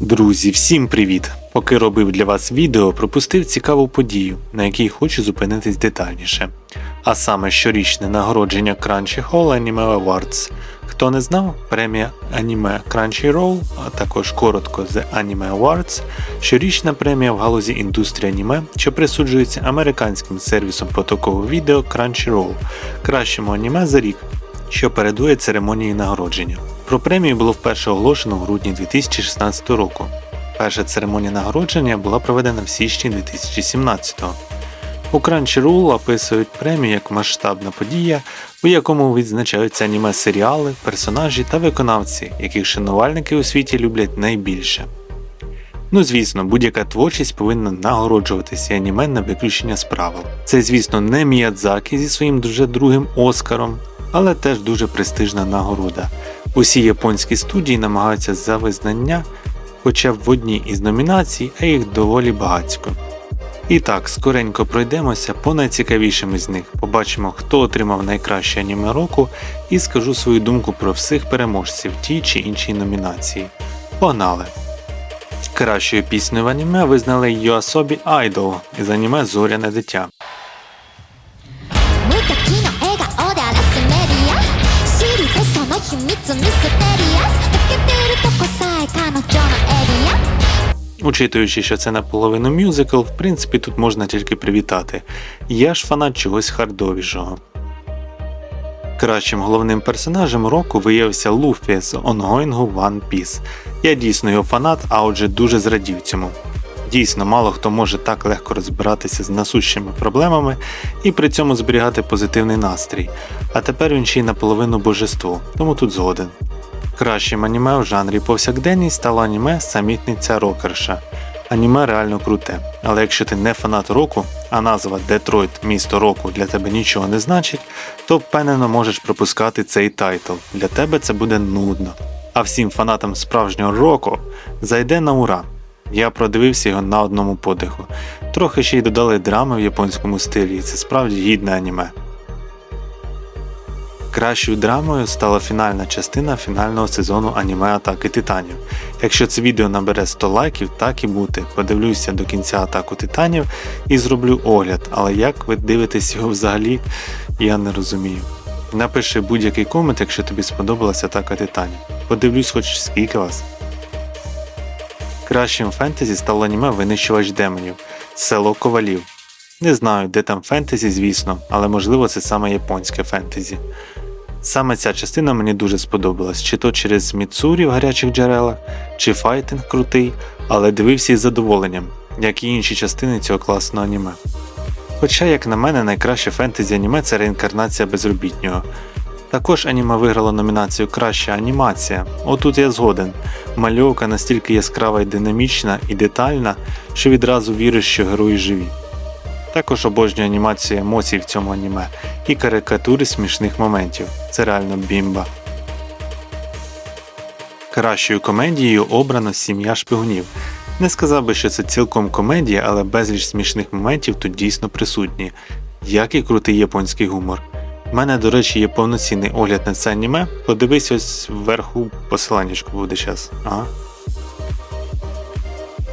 Друзі, всім привіт! Поки робив для вас відео, пропустив цікаву подію, на якій хочу зупинитись детальніше. А саме щорічне нагородження Crunchyroll Anime Awards. Хто не знав, премія аніме Crunchyroll, а також коротко The Anime Awards, щорічна премія в галузі індустрії аніме, що присуджується американським сервісом потокового відео Crunchyroll, кращому аніме за рік, що передує церемонії нагородження. Про премію було вперше оголошено в грудні 2016 року. Перша церемонія нагородження була проведена в січні 2017-го. У Crunchyroll описують премію як масштабна подія, у якому відзначаються аніме серіали, персонажі та виконавці, яких шанувальники у світі люблять найбільше. Ну звісно, будь-яка творчість повинна нагороджуватися аніме на виключення з правил. Це, звісно, не Міядзакі зі своїм вже другим Оскаром, але теж дуже престижна нагорода. Усі японські студії намагаються за визнання хоча б в одній із номінацій, а їх доволі багатько. І так, скоренько пройдемося по найцікавішим із них, побачимо, хто отримав найкраще аніме року, і скажу свою думку про всіх переможців тій чи іншій номінації. Погнали! Кращою піснею в аніме визнали Йоасобі Idol із аніме Зоряне дитя. の秘密ミステリアス溶けてるとこさえ彼女のエリア Учитуючи, що це наполовину мюзикл, в принципі, тут можна тільки привітати. Я ж фанат чогось хардовішого. Кращим головним персонажем року виявився Луфі з онгоїнгу One Piece. Я дійсно його фанат, а отже дуже зрадів цьому. Дійсно, мало хто може так легко розбиратися з насущими проблемами і при цьому зберігати позитивний настрій. А тепер він ще й наполовину божество, тому тут згоден. Кращим аніме в жанрі повсякденність стало аніме Самітниця Рокерша. Аніме реально круте, але якщо ти не фанат року, а назва Детройт місто року для тебе нічого не значить, то впевнено можеш пропускати цей тайтл. Для тебе це буде нудно. А всім фанатам справжнього року зайде на ура. Я продивився його на одному подиху. Трохи ще й додали драми в японському стилі, і це справді гідне аніме. Кращою драмою стала фінальна частина фінального сезону аніме Атаки Титанів. Якщо це відео набере 100 лайків, так і бути. Подивлюся до кінця атаку титанів і зроблю огляд, але як ви дивитесь його взагалі, я не розумію. Напиши будь-який комент, якщо тобі сподобалася атака титанів. Подивлюсь хоч скільки вас. Кращим фентезі стало аніме Винищувач демонів Село Ковалів. Не знаю, де там фентезі, звісно, але можливо це саме японське фентезі. Саме ця частина мені дуже сподобалась, чи то через Міцурі в гарячих джерелах, чи файтинг крутий, але дивився із задоволенням, як і інші частини цього класного аніме. Хоча, як на мене, найкраще фентезі аніме це реінкарнація безробітнього. Також аніме виграло номінацію Краща анімація. Отут я згоден. Мальовка настільки яскрава і динамічна і детальна, що відразу віриш, що герої живі. Також обожнюю анімацію емоцій в цьому аніме і карикатури смішних моментів. Це реально бімба. Кращою комедією обрано Сім'я шпигунів. Не сказав би, що це цілком комедія, але безліч смішних моментів тут дійсно присутні, як і крутий японський гумор. У мене, до речі, є повноцінний огляд на це аніме. Подивись ось вверху посиланнячку буде час. Ага.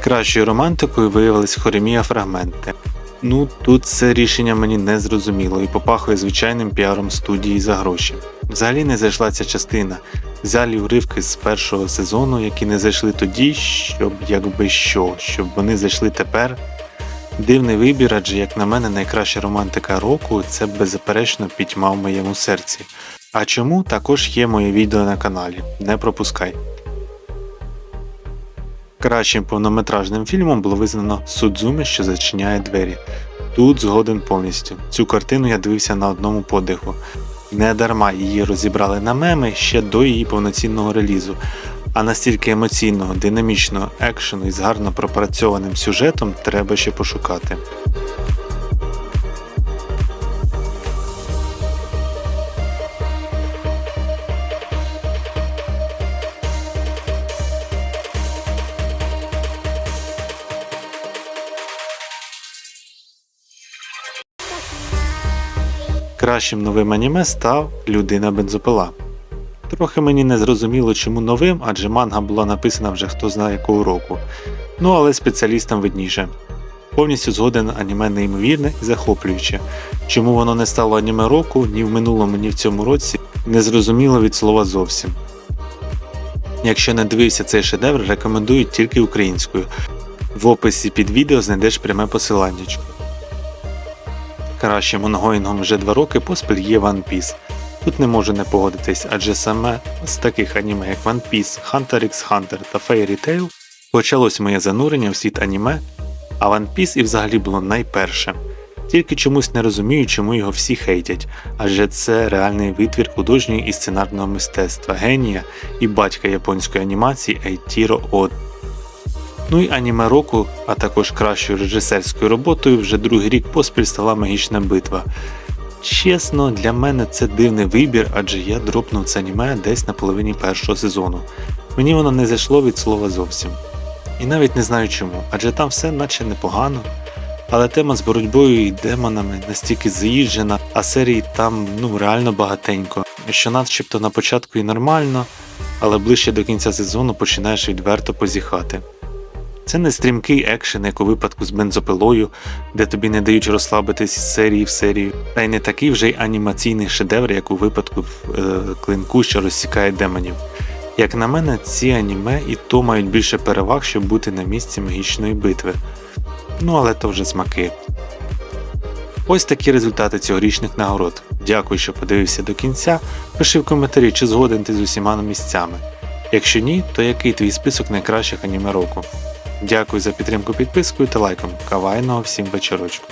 Кращою романтикою виявились хоремія фрагменти. Ну, тут це рішення мені не зрозуміло і попахує звичайним піаром студії за гроші. Взагалі не зайшла ця частина. Взяли уривки з першого сезону, які не зайшли тоді, щоб якби що, щоб вони зайшли тепер. Дивний вибір, адже, як на мене, найкраща романтика року це беззаперечно пітьма в моєму серці. А чому також є моє відео на каналі. Не пропускай. Кращим повнометражним фільмом було визнано Судзуми, що зачиняє двері. Тут згоден повністю. Цю картину я дивився на одному подиху. Не дарма її розібрали на меми ще до її повноцінного релізу. А настільки емоційного, динамічного екшену і з гарно пропрацьованим сюжетом треба ще пошукати. Кращим новим аніме став Людина бензопила. Трохи мені не зрозуміло, чому новим, адже манга була написана вже хто знає якого року. Ну але спеціалістам видніше. Повністю згоден аніме неймовірне і захоплююче. Чому воно не стало аніме року ні в минулому, ні в цьому році, не зрозуміло від слова зовсім. Якщо не дивився цей шедевр, рекомендую тільки українською. В описі під відео знайдеш пряме посилання. Кращим онгоїнгом вже два роки поспіль є One Piece. Тут не можу не погодитись, адже саме з таких аніме, як One Piece, Hunter x Hunter та Fairy Tail почалось моє занурення в світ аніме, а One Piece і взагалі було найперше. Тільки чомусь не розумію, чому його всі хейтять, адже це реальний витвір художнього і сценарного мистецтва, генія і батька японської анімації Ейтіро Од. Ну і аніме року, а також кращою режисерською роботою вже другий рік поспіль стала магічна битва. Чесно, для мене це дивний вибір, адже я дропнув це аніме десь на половині першого сезону. Мені воно не зайшло від слова зовсім. І навіть не знаю чому, адже там все наче непогано. Але тема з боротьбою і демонами настільки заїжджена, а серій там ну реально багатенько, що начебто на початку і нормально, але ближче до кінця сезону починаєш відверто позіхати. Це не стрімкий екшен, як у випадку з бензопилою, де тобі не дають розслабитись із серії в серію, та й не такий вже й анімаційний шедевр, як у випадку в е, клинку, що розсікає демонів. Як на мене, ці аніме і то мають більше переваг, щоб бути на місці магічної битви. Ну але то вже смаки. Ось такі результати цьогорічних нагород. Дякую, що подивився до кінця. Пиши в коментарі, чи згоден ти з усіма місцями. Якщо ні, то який твій список найкращих аніме року? Дякую за підтримку підпискою та лайком. Кавайного всім вечорочку.